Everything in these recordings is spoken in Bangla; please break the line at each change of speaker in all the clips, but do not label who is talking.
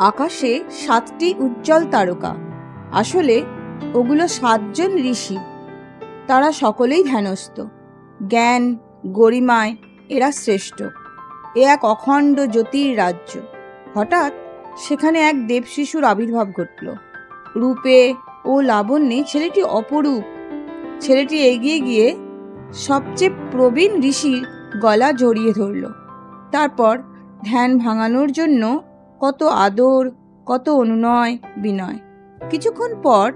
আকাশে সাতটি উজ্জ্বল তারকা। আসলে ওগুলো সাতজন ঋষি। তারা সকলেই ধ্যানস্থ। জ্ঞান, গরিমায় এরা শ্রেষ্ঠ। এ এক অখণ্ড জ্যোতির রাজ্য। হঠাৎ সেখানে এক দেবশিশুর আবির্ভাব ঘটল। রূপে ও লাবণ্যে ছেলেটি অপরূপ। ছেলেটি এগিয়ে গিয়ে সবচেয়ে প্রবীণ ঋষির গলা জড়িয়ে ধরল। তারপর ধ্যান ভাঙানোর জন্য কত আদর, কত অনুনয়, বিনয়। কিছুক্ষণ পর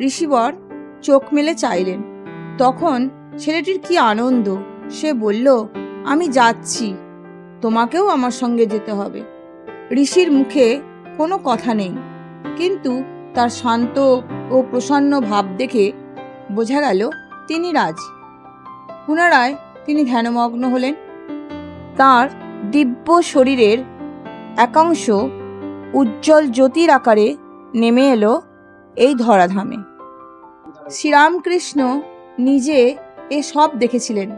ঋষিবর চোখ মেলে চাইলেন। তখন ছেলেটির কি আনন্দ? সে বলল, আমি যাচ্ছি। তোমাকেও আমার সঙ্গে যেতে হবে। ঋষির মুখে কোনো কথা নেই। কিন্তু তার শান্ত ও প্রসন্ন ভাব দেখে বোঝা গেল, তিনি রাজ। পুনরায় তিনি ধ্যানমগ্ন হলেন। তার দিব্য শরীরের একাংশ উজ্জ্বল জ্যোতির আকারে নেমে এলো এই ধরাধামে। শ্রীরামকৃষ্ণ নিজে এ সব দেখেছিলেন।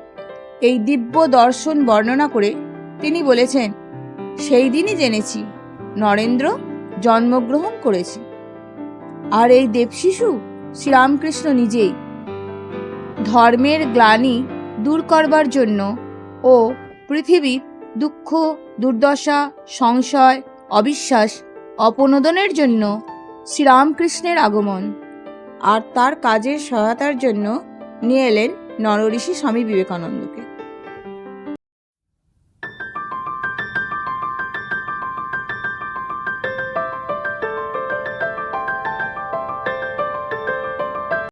এই দিব্য দর্শন বর্ণনা করে তিনি বলেছেন, সেই দিনই জেনেছি, নরেন্দ্র জন্মগ্রহণ করেছে। আর এই দেবশিশু শ্রীরামকৃষ্ণ নিজেই। ধর্মের গ্লানি দূর করবার জন্য ও পৃথিবীর দুঃখ, দুর্দশা, সংশয় অবিশ্বাস, অপনোদনের জন্য শ্রীরামকৃষ্ণের আগমন। আর তার কাজের সহায়তার জন্য নিয়ে এলেন নরঋষি স্বামী বিবেকানন্দকে।